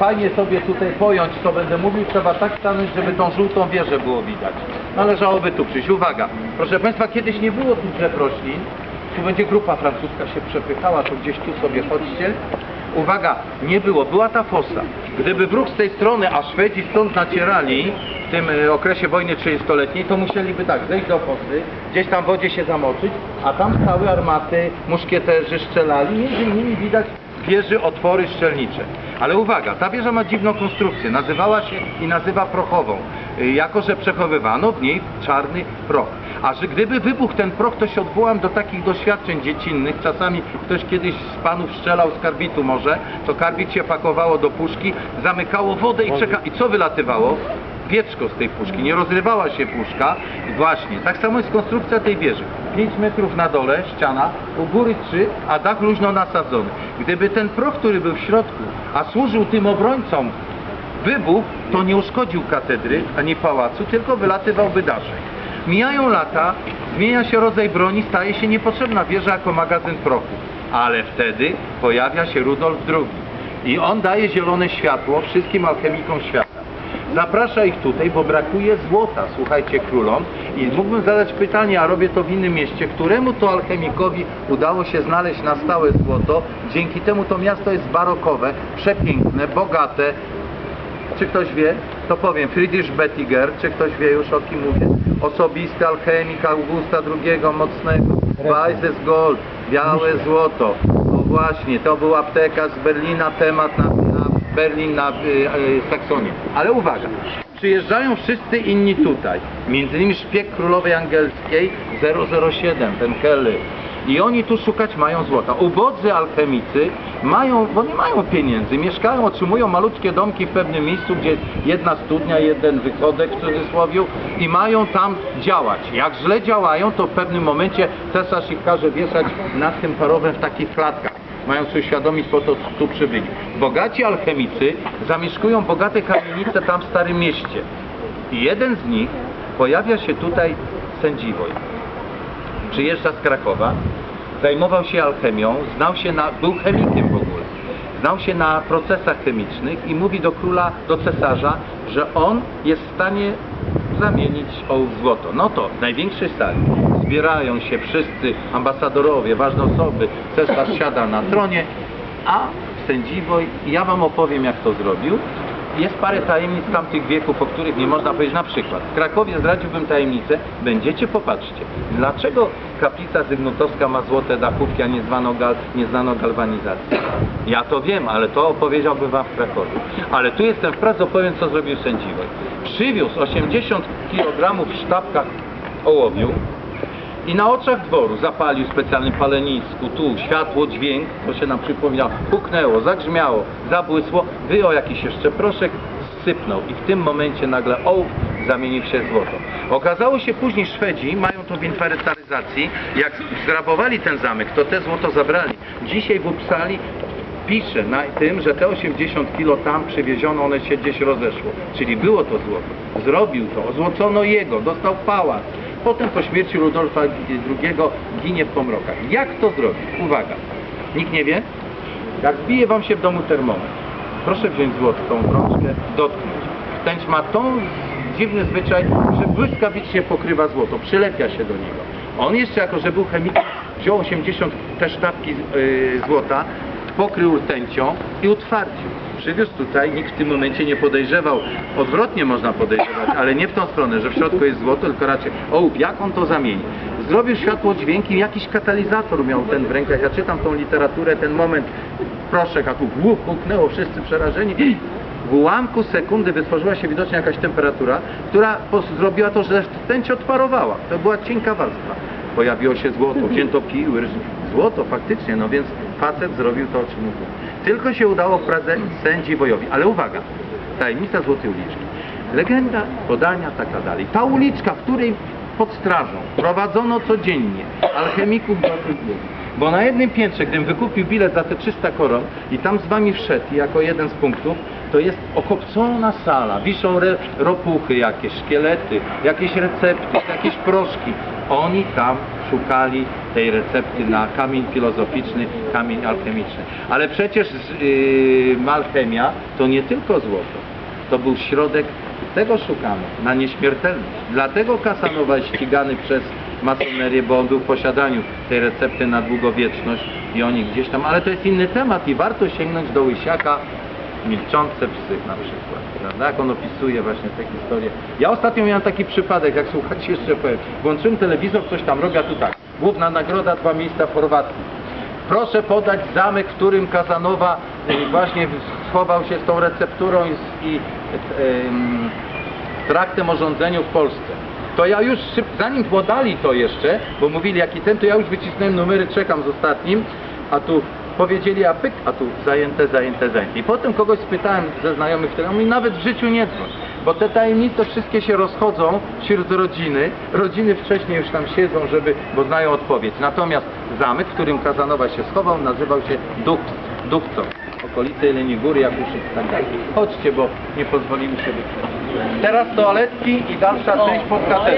fajnie sobie tutaj pojąć, co będę mówił, trzeba tak stanąć, żeby tą żółtą wieżę było widać. Należałoby tu przyjść. Uwaga, proszę Państwa, kiedyś nie było tu drzew roślin. Tu będzie grupa francuska się przepychała, to gdzieś tu sobie chodźcie. Uwaga, nie było, była ta fosa. Gdyby wróg z tej strony, a Szwedzi stąd nacierali w tym e, okresie wojny 30-letniej, to musieliby tak, zejść do fosy, gdzieś tam w wodzie się zamoczyć, a tam stały armaty, muszkieterzy strzelali, między innymi widać wieży otwory strzelnicze. Ale uwaga, ta wieża ma dziwną konstrukcję. Nazywała się i nazywa prochową, y, jako że przechowywano w niej czarny proch. A że gdyby wybuchł ten proch, to się odwołam do takich doświadczeń dziecinnych. Czasami ktoś kiedyś z panów strzelał z karbitu może, to karbit się pakowało do puszki, zamykało wodę i czeka. I co wylatywało? Wieczko z tej puszki, nie rozrywała się puszka. Właśnie, tak samo jest konstrukcja tej wieży. 5 metrów na dole, ściana, u góry 3, a dach luźno nasadzony. Gdyby ten proch, który był w środku, a służył tym obrońcom, wybuch, to nie uszkodził katedry, ani pałacu, tylko wylatywałby daszek. Mijają lata, zmienia się rodzaj broni, staje się niepotrzebna wieża jako magazyn prochu. Ale wtedy pojawia się Rudolf II i on daje zielone światło wszystkim alchemikom świata. Zaprasza ich tutaj, bo brakuje złota, słuchajcie, królom. I mógłbym zadać pytanie, a robię to w innym mieście, któremu to alchemikowi udało się znaleźć na stałe złoto. Dzięki temu to miasto jest barokowe, przepiękne, bogate. Czy ktoś wie? To powiem, Friedrich Bettiger, czy ktoś wie już o kim mówię? Osobisty alchemik Augusta II Mocnego. Weißes Gold, białe złoto. No właśnie, to był apteka z Berlina, temat na, na Berlin, na y, y, Saksonię. Ale uwaga, przyjeżdżają wszyscy inni tutaj. Między innymi szpieg królowej angielskiej 007, ten Kelly. I oni tu szukać mają złota. Ubodzy alchemicy mają, bo nie mają pieniędzy, mieszkają, otrzymują malutkie domki w pewnym miejscu, gdzie jest jedna studnia, jeden wychodek w cudzysłowie i mają tam działać. Jak źle działają, to w pewnym momencie cesarz ich każe wieszać nad tym parowem w takich klatkach. Mają się uświadomić, po to tu przybyli. Bogaci alchemicy zamieszkują bogate kamienice tam w Starym Mieście. I jeden z nich pojawia się tutaj sędziwoj przyjeżdża z Krakowa, zajmował się alchemią, znał się na, był chemikiem w ogóle, znał się na procesach chemicznych i mówi do króla, do cesarza, że on jest w stanie zamienić ołów w złoto. No to w największej sali zbierają się wszyscy ambasadorowie, ważne osoby, cesarz siada na tronie, a sędziwoj, ja wam opowiem jak to zrobił, jest parę tajemnic tamtych wieków, o których nie można powiedzieć. Na przykład w Krakowie zdradziłbym tajemnicę, będziecie, popatrzcie, dlaczego kaplica Zygnutowska ma złote dachówki, a nie, gal, nie znano galwanizacji. Ja to wiem, ale to opowiedziałbym wam w Krakowie. Ale tu jestem wprost, opowiem co zrobił sędziwoj. Przywiózł 80 kg w sztabkach ołowiu, i na oczach dworu zapalił w specjalnym palenisku, tu światło, dźwięk, to się nam przypomniało, puknęło, zagrzmiało, zabłysło, wyjął jakiś jeszcze proszek, sypnął i w tym momencie nagle ołów zamienił się w złoto. Okazało się później Szwedzi, mają to w inwentaryzacji, jak zrabowali ten zamek, to te złoto zabrali. Dzisiaj w Uppsali pisze na tym, że te 80 kilo tam przywieziono, one się gdzieś rozeszło. Czyli było to złoto. Zrobił to, ozłocono jego, dostał pałac. Potem po śmierci Rudolfa II ginie w pomrokach. Jak to zrobić? Uwaga. Nikt nie wie? Jak wbije wam się w domu termometr, proszę wziąć złoto, tą rączkę, dotknąć. Rtęć ma tą dziwny zwyczaj, że błyskawicznie pokrywa złoto, przylepia się do niego. On jeszcze, jako że był chemikiem, wziął 80 te sztabki yy, złota, pokrył rtęcią i utwardził. Przywiózł tutaj, nikt w tym momencie nie podejrzewał, odwrotnie można podejrzewać, ale nie w tą stronę, że w środku jest złoto, tylko raczej ołów, jak on to zamieni. Zrobił światło dźwięki, jakiś katalizator miał ten w rękach, ja czytam tą literaturę, ten moment, proszek, a tu włuch, puknęło, wszyscy przerażeni. W ułamku sekundy wytworzyła się widocznie jakaś temperatura, która zrobiła to, że rtęć odparowała. To była cienka warstwa. Pojawiło się złoto, wzięto piły, złoto faktycznie, no więc facet zrobił to, o czym mówił. Tylko się udało w Pradze sędzi wojowi. Ale uwaga, tajemnica Złotej Uliczki. Legenda, podania, taka dalej. Ta uliczka, w której pod strażą prowadzono codziennie alchemików do tych. Bo na jednym piętrze, gdybym wykupił bilet za te 300 koron i tam z wami wszedł jako jeden z punktów, to jest okopcona sala, wiszą ropuchy jakieś, szkielety, jakieś recepty, jakieś proszki. Oni tam szukali tej recepty na kamień filozoficzny, kamień alchemiczny. Ale przecież yy, malchemia to nie tylko złoto. To był środek, tego szukamy, na nieśmiertelność. Dlatego Kasanowa jest ścigany przez masonerię, bo on był w posiadaniu tej recepty na długowieczność i oni gdzieś tam, ale to jest inny temat i warto sięgnąć do Łysiaka, milczące psy na przykład, prawda? Jak on opisuje właśnie te historie. Ja ostatnio miałem taki przypadek, jak słuchacie jeszcze powiem. Włączyłem telewizor, coś tam robię, a tu tak. Główna nagroda, dwa miejsca w Chorwacji. Proszę podać zamek, w którym Kazanowa y, właśnie schował się z tą recepturą i, z- i em, traktem o rządzeniu w Polsce. To ja już, zanim podali to jeszcze, bo mówili jaki ten, to ja już wycisnąłem numery, czekam z ostatnim, a tu powiedzieli, a pyk, a tu zajęte, zajęte, zajęte. I potem kogoś spytałem ze znajomych, który mówi, nawet w życiu nie dzwoń, bo te tajemnice wszystkie się rozchodzą wśród rodziny. Rodziny wcześniej już tam siedzą, żeby, bo znają odpowiedź. Natomiast zamek, w którym Kazanowa się schował, nazywał się Duch, Duchcą. Okolice Jeleni Góry, Jakuszyc i tak dalej. Chodźcie, bo nie pozwolimy się wykręcić. Teraz toaletki i dalsza część pod katedrą.